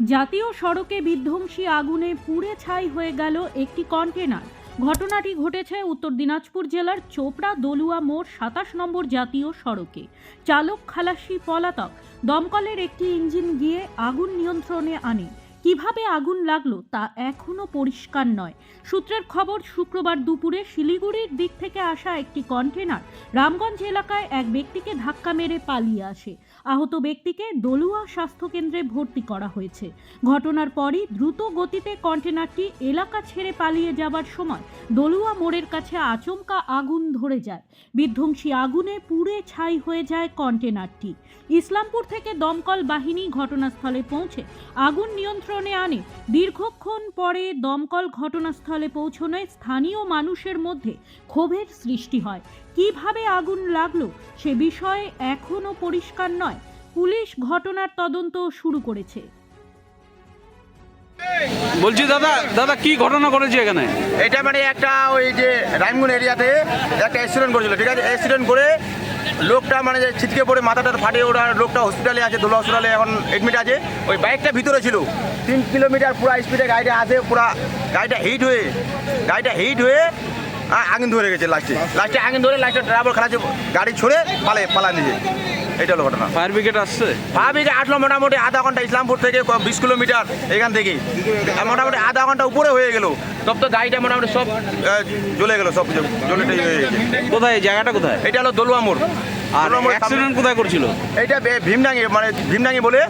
জাতীয় সড়কে বিধ্বংসী আগুনে পুড়ে ছাই হয়ে গেল একটি কন্টেনার ঘটনাটি ঘটেছে উত্তর দিনাজপুর জেলার চোপড়া দলুয়া মোড় সাতাশ নম্বর জাতীয় সড়কে। চালক খালাসি পলাতক, দমকলের একটি ইঞ্জিন গিয়ে আগুন নিয়ন্ত্রণে আনে। কীভাবে আগুন লাগল তা এখনও পরিষ্কার নয়। সূত্রের খবর, শুক্রবার দুপুরে শিলিগুড়ির দিক থেকে আসা একটি কন্টেনার রামগঞ্জ এলাকায় এক ব্যক্তিকে ধাক্কা মেরে পালিয়ে আসে। আহত ব্যক্তিকে দলুয়া স্বাস্থ্যকেন্দ্রে ভর্তি করা হয়েছে। ঘটনার পরই দ্রুত গতিতে কন্টেনারটি এলাকা ছেড়ে পালিয়ে যাবার সময় দলুয়া মোড়ের কাছে আচমকা আগুন ধরে যায়। বিধ্বংসী আগুনে পুড়ে ছাই হয়ে যায় কন্টেনারটি ইসলামপুর থেকে দমকল বাহিনী ঘটনাস্থলে পৌঁছে আগুন নিয়ন্ত্রণে আনে। দীর্ঘক্ষণ পরে দমকল ঘটনাস্থলে পৌঁছনোয় স্থানীয় মানুষের মধ্যে ক্ষোভের সৃষ্টি হয়। কীভাবে আগুন লাগল সে বিষয়ে এখনও পরিষ্কার নয়। পুলিশ ঘটনার তদন্ত শুরু করেছে। বলছি দাদা দাদা কি ঘটনা ঘটেছে এখানে? এটা মানে একটা ওই যে রাইমগুন এরিয়াতে একটা অ্যাক্সিডেন্ট করেছিল ঠিক আছে? অ্যাক্সিডেন্ট করে লোকটা মানে যে ছিটকে পড়ে মাথাটা ফাটে ওরা লোকটা হসপিটালে আছে, দোলা হসপিটালে এখন এডমিট আছে। ওই বাইকটা ভিতরে ছিল। তিন কিলোমিটার পুরো স্পিডে গাড়িটা আছে পুরা গাড়িটা হিট হয়ে, গাড়িটা হিট হয়ে আ- আগুন ধরে গেছে লাস্টে লাস্টে আগুন ধরে লাস্টে ড্রাইভার খারাপ গাড়ি ছড়ে পালে পালা নিজে এটা হলো ঘটনা। ফায়ার ব্রিগেড আসছে? ফায়ার যে আটলো মোটামুটি আধা ঘণ্টা ইসলামপুর থেকে বিশ কিলোমিটার এখান থেকে। মোটামুটি আধা ঘণ্টা উপরে হয়ে গেল। তব তো গাড়িটা মোটামুটি সব জ্বলে গেল সব কিছু জ্বলে হয়ে গেছে। কোথায় জায়গাটা কোথায়? এটা হলো দলুয়া মোড়। আর অ্যাক্সিডেন্ট কোথায় করছিল? এইটা বে- ভীমডাঙ্গি মানে ভীমডাঙ্গি বলে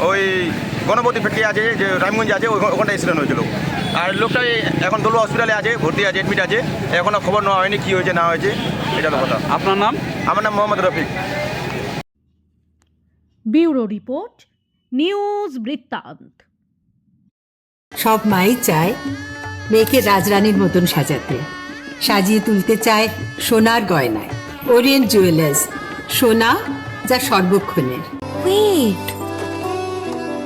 ওই গণপতি ফেটকি আছে যে রামগঞ্জ আছে ওখানটা অ্যাক্সিডেন্ট হয়েছিল। আর লোকটা এখন দলুয়া হসপিটালে আছে ভর্তি আছে এডমিট আছে। এখনও খবর নেওয়া হয়নি কি হয়েছে না হয়েছে এটা কথা। আপনার নাম? আমার নাম Mohammad Rafiq. Bureau report news বৃত্তান্ত। সব মাই চায় মেয়েকে রাজরানীর মতন সাজাতে। সাজিয়ে তুলতে চায় সোনার গয়নায়। ওরিয়েন্ট জুয়েলার্স সোনা যা সর্বক্ষণের। Wait.